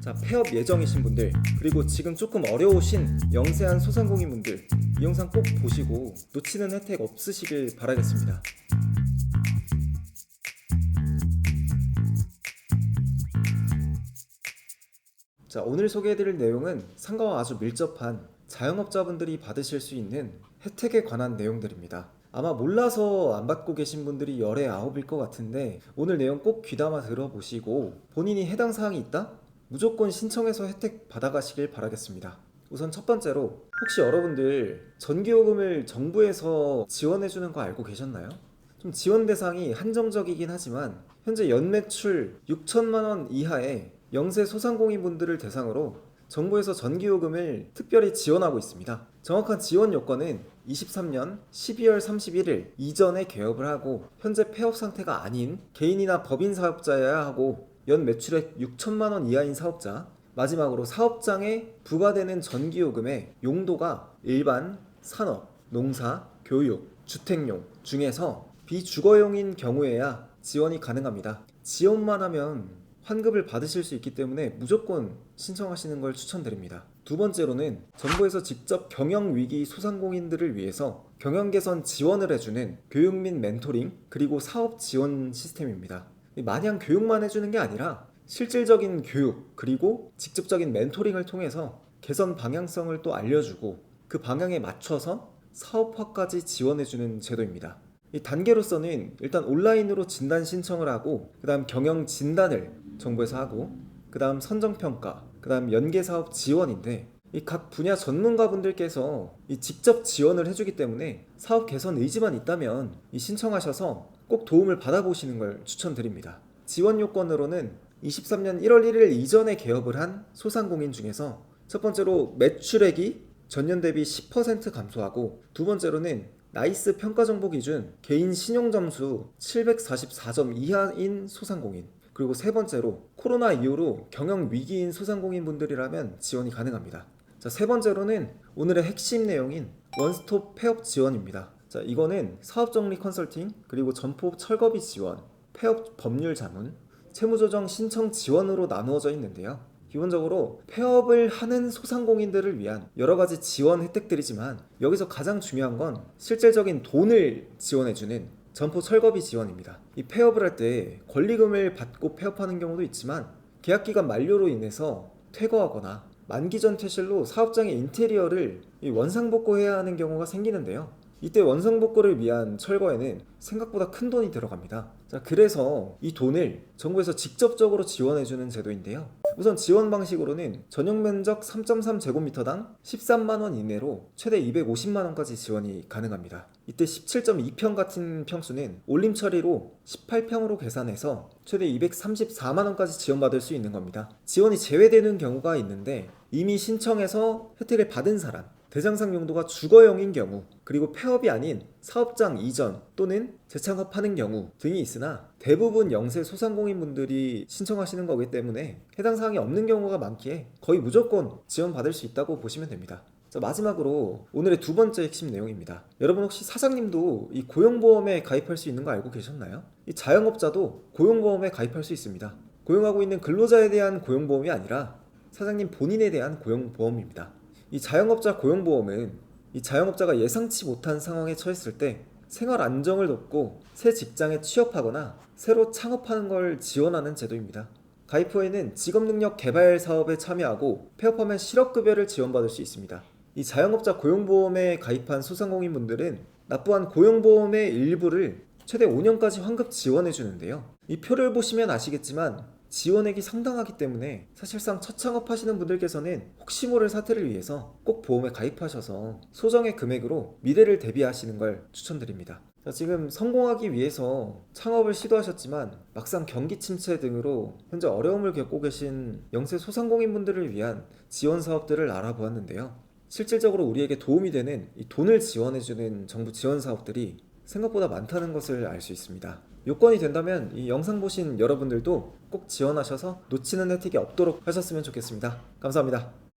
자, 폐업 예정이신 분들, 그리고 지금 조금 어려우신 영세한 소상공인분들, 이 영상 꼭 보시고 놓치는 혜택 없으시길 바라겠습니다. 자, 오늘 소개해드릴 내용은 상가와 아주 밀접한 자영업자분들이 받으실 수 있는 혜택에 관한 내용들입니다. 아마 몰라서 안 받고 계신 분들이 열의 아홉일 것 같은데 오늘 내용 꼭 귀담아 들어보시고 본인이 해당 사항이 있다? 무조건 신청해서 혜택 받아가시길 바라겠습니다. 우선 첫 번째로 혹시 여러분들 전기요금을 정부에서 지원해주는 거 알고 계셨나요? 좀 지원 대상이 한정적이긴 하지만 현재 연매출 6천만 원 이하의 영세 소상공인 분들을 대상으로 정부에서 전기요금을 특별히 지원하고 있습니다. 정확한 지원 요건은 23년 12월 31일 이전에 개업을 하고 현재 폐업 상태가 아닌 개인이나 법인 사업자여야 하고 연 매출액 6천만 원 이하인 사업자 마지막으로 사업장에 부과되는 전기요금의 용도가 일반, 산업, 농사, 교육, 주택용 중에서 비주거용인 경우에야 지원이 가능합니다. 지원만 하면 환급을 받으실 수 있기 때문에 무조건 신청하시는 걸 추천드립니다. 두 번째로는 정부에서 직접 경영 위기 소상공인들을 위해서 경영 개선 지원을 해주는 교육 및 멘토링 그리고 사업 지원 시스템입니다. 마냥 교육만 해주는 게 아니라 실질적인 교육 그리고 직접적인 멘토링을 통해서 개선 방향성을 또 알려주고 그 방향에 맞춰서 사업화까지 지원해주는 제도입니다. 이 단계로서는 일단 온라인으로 진단 신청을 하고 그다음 경영 진단을 정부에서 하고 그다음 선정 평가, 그다음 연계 사업 지원인데 이 각 분야 전문가분들께서 이 직접 지원을 해주기 때문에 사업 개선 의지만 있다면 이 신청하셔서 꼭 도움을 받아보시는 걸 추천드립니다. 지원 요건으로는 23년 1월 1일 이전에 개업을 한 소상공인 중에서 첫 번째로 매출액이 전년 대비 10% 감소하고 두 번째로는 나이스 평가 정보 기준 개인 신용 점수 744점 이하인 소상공인 그리고 세 번째로 코로나 이후로 경영 위기인 소상공인 분들이라면 지원이 가능합니다. 자, 세 번째로는 오늘의 핵심 내용인 원스톱 폐업 지원입니다. 자, 이거는 사업 정리 컨설팅 그리고 점포 철거비 지원, 폐업 법률 자문, 채무조정 신청 지원으로 나누어져 있는데요. 기본적으로 폐업을 하는 소상공인들을 위한 여러 가지 지원 혜택들이지만 여기서 가장 중요한 건 실질적인 돈을 지원해주는 점포 철거비 지원입니다. 이 폐업을 할 때 권리금을 받고 폐업하는 경우도 있지만 계약 기간 만료로 인해서 퇴거하거나 만기 전 퇴실로 사업장의 인테리어를 이 원상복구해야 하는 경우가 생기는데요. 이때 원상복구를 위한 철거에는 생각보다 큰 돈이 들어갑니다. 자, 그래서 이 돈을 정부에서 직접적으로 지원해주는 제도인데요. 우선 지원 방식으로는 전용 면적 3.3제곱미터당 13만 원 이내로 최대 250만 원까지 지원이 가능합니다. 이때 17.2평 같은 평수는 올림 처리로 18평으로 계산해서 최대 234만 원까지 지원받을 수 있는 겁니다. 지원이 제외되는 경우가 있는데 이미 신청해서 혜택을 받은 사람 대상상 용도가 주거용인 경우 그리고 폐업이 아닌 사업장 이전 또는 재창업하는 경우 등이 있으나 대부분 영세 소상공인 분들이 신청하시는 거기 때문에 해당 사항이 없는 경우가 많기에 거의 무조건 지원받을 수 있다고 보시면 됩니다. 자, 마지막으로 오늘의 두 번째 핵심 내용입니다. 여러분 혹시 사장님도 이 고용보험에 가입할 수 있는 거 알고 계셨나요? 이 자영업자도 고용보험에 가입할 수 있습니다. 고용하고 있는 근로자에 대한 고용보험이 아니라 사장님 본인에 대한 고용보험입니다. 이 자영업자 고용보험은 이 자영업자가 예상치 못한 상황에 처했을 때 생활 안정을 돕고 새 직장에 취업하거나 새로 창업하는 걸 지원하는 제도입니다. 가입 후에는 직업 능력 개발 사업에 참여하고 폐업하면 실업급여를 지원받을 수 있습니다. 이 자영업자 고용보험에 가입한 소상공인 분들은 납부한 고용보험의 일부를 최대 5년까지 환급 지원해 주는데요. 이 표를 보시면 아시겠지만 지원액이 상당하기 때문에 사실상 첫 창업하시는 분들께서는 혹시 모를 사태를 위해서 꼭 보험에 가입하셔서 소정의 금액으로 미래를 대비하시는 걸 추천드립니다. 자, 지금 성공하기 위해서 창업을 시도하셨지만 막상 경기 침체 등으로 현재 어려움을 겪고 계신 영세 소상공인 분들을 위한 지원 사업들을 알아보았는데요. 실질적으로 우리에게 도움이 되는 이 돈을 지원해주는 정부 지원 사업들이 생각보다 많다는 것을 알 수 있습니다. 요건이 된다면 이 영상 보신 여러분들도 꼭 지원하셔서 놓치는 혜택이 없도록 하셨으면 좋겠습니다. 감사합니다.